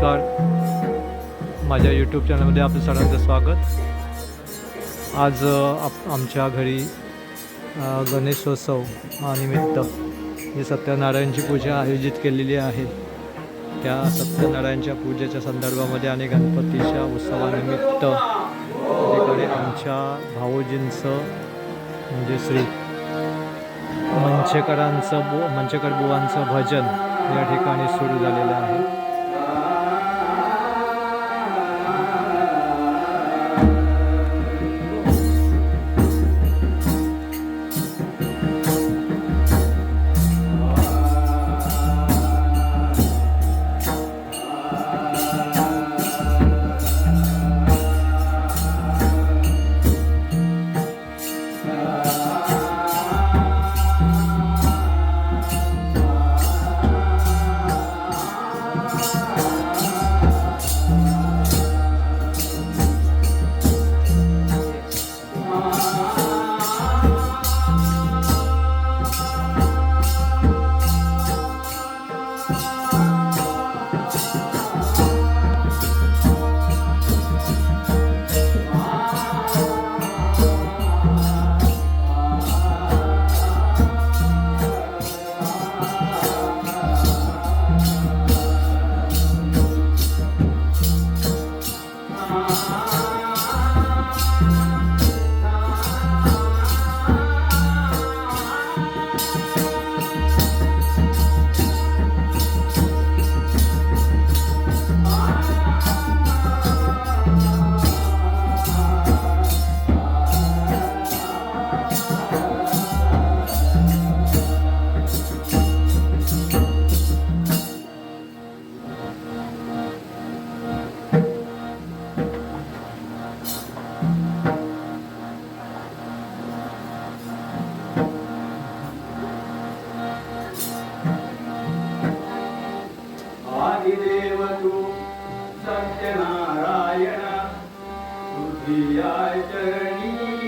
नमस्कार. माझ्या यूट्यूब चॅनलमध्ये आपलं सर्वांचं स्वागत. आज आप आमच्या घरी गणेशोत्सव निमित्त जी सत्यनारायणची पूजा आयोजित केलेली आहे. त्या सत्यनारायणच्या पूजेच्या संदर्भामध्ये आणि गणपतीच्या उत्सवानिमित्त तिकडे आमच्या भाऊजींचं म्हणजे श्री मंचेकरांचं बो मंचेकर बुवांचं भजन या ठिकाणी सुरू झालेलं आहे. 你爱着你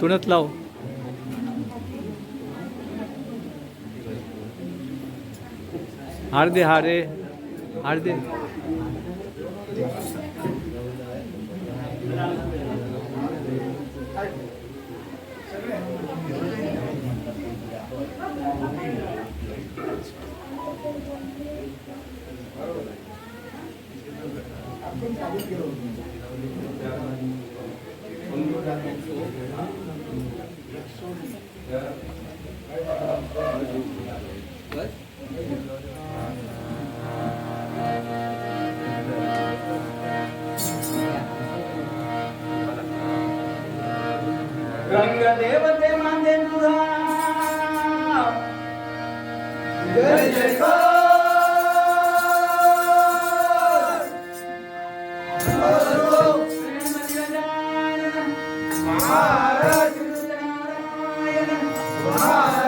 इथूनच लाव. हार दे हार दे हार दे. Yeah. Maharaj Narayan Maharaj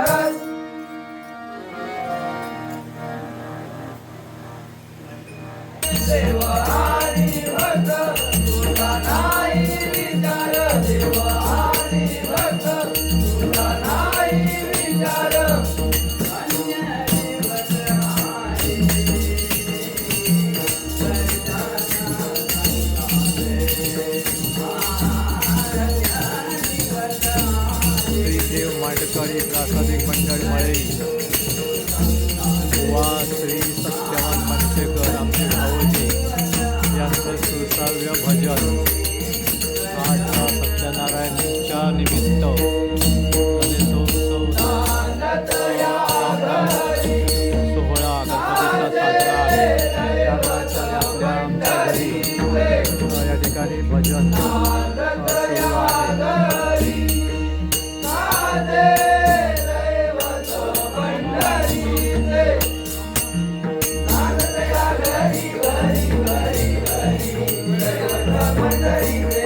buena y